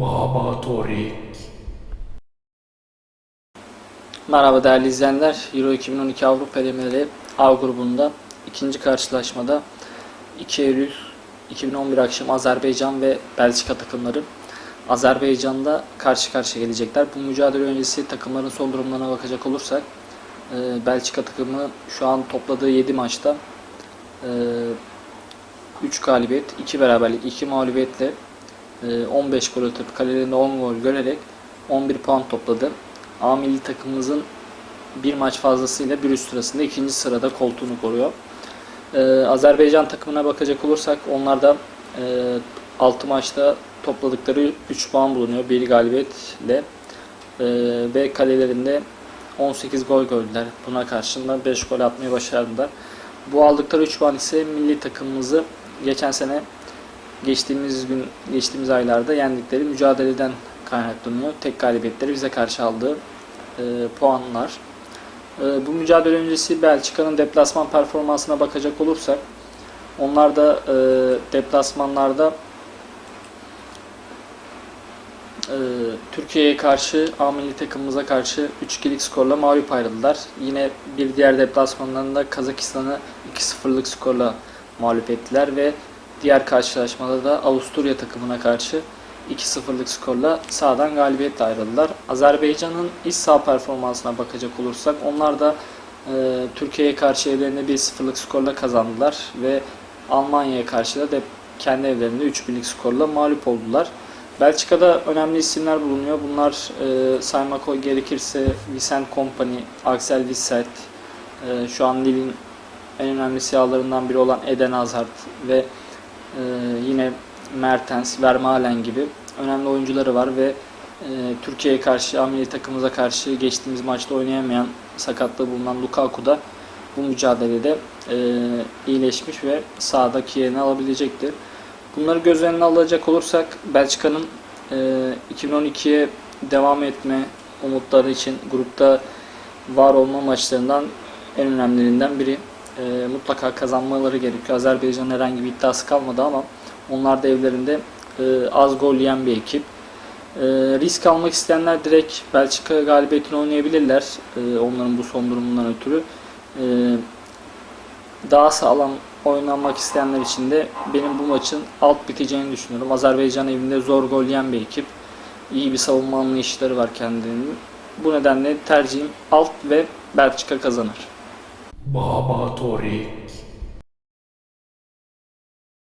Baba Torik. Merhaba değerli izleyenler. Euro 2012 Avrupa elemeleri A grubunda ikinci karşılaşmada 2 Eylül 2011 akşam Azerbaycan ve Belçika takımları Azerbaycan'da karşı karşıya gelecekler. Bu mücadele öncesi takımların son durumlarına bakacak olursak e, Belçika takımı şu an topladığı 7 maçta 3 galibiyet, 2 beraberlik, 2 mağlubiyetle e, 15 gol atıp kalelerinde 10 gol görerek 11 puan topladı. A milli takımımızın bir maç fazlasıyla bir üst sırasında ikinci sırada koltuğunu koruyor. Ee, Azerbaycan takımına bakacak olursak onlar da e, 6 maçta topladıkları 3 puan bulunuyor. Bir galibiyetle e, ve kalelerinde 18 gol gördüler. Buna karşılığında 5 gol atmayı başardılar. Bu aldıkları 3 puan ise milli takımımızı geçen sene geçtiğimiz gün geçtiğimiz aylarda yendikleri mücadeleden kaynaklanıyor. Tek galibiyetleri bize karşı aldığı e, puanlar. E, bu mücadele öncesi Belçika'nın deplasman performansına bakacak olursak onlar da e, deplasmanlarda e, Türkiye'ye karşı A milli takımımıza karşı 3-2'lik skorla mağlup ayrıldılar. Yine bir diğer deplasmanlarında Kazakistan'ı 2-0'lık skorla mağlup ettiler ve diğer karşılaşmada da Avusturya takımına karşı 2-0'lık skorla sahadan galibiyetle ayrıldılar. Azerbaycan'ın iç saha performansına bakacak olursak onlar da e, Türkiye'ye karşı evlerinde 1-0'lık skorla kazandılar ve Almanya'ya karşı da de kendi evlerinde 3-1'lik skorla mağlup oldular. Belçika'da önemli isimler bulunuyor. Bunlar e, saymak gerekirse Vicent Kompany, Axel Witsel, e, şu an Lille'in en önemli siyahlarından biri olan Eden Hazard ve e, yine Mertens, Vermaelen gibi önemli oyuncuları var ve e, Türkiye'ye karşı, Ameli takımımıza karşı geçtiğimiz maçta oynayamayan sakatlığı bulunan Lukaku da bu mücadelede e, iyileşmiş ve sahadaki yerini alabilecektir. Bunları göz önüne alacak olursak Belçika'nın e, 2012'ye devam etme umutları için grupta var olma maçlarından en önemlilerinden biri. E, mutlaka kazanmaları gerekiyor. Azerbaycan'ın herhangi bir iddiası kalmadı ama onlar da evlerinde e, az gol yiyen bir ekip. E, risk almak isteyenler direkt Belçika galibiyetini oynayabilirler. E, onların bu son durumundan ötürü. E, daha sağlam oynanmak isteyenler için de benim bu maçın alt biteceğini düşünüyorum. Azerbaycan evinde zor gol yiyen bir ekip. İyi bir savunma anlayışları var kendilerinin. Bu nedenle tercihim alt ve Belçika kazanır. Baba.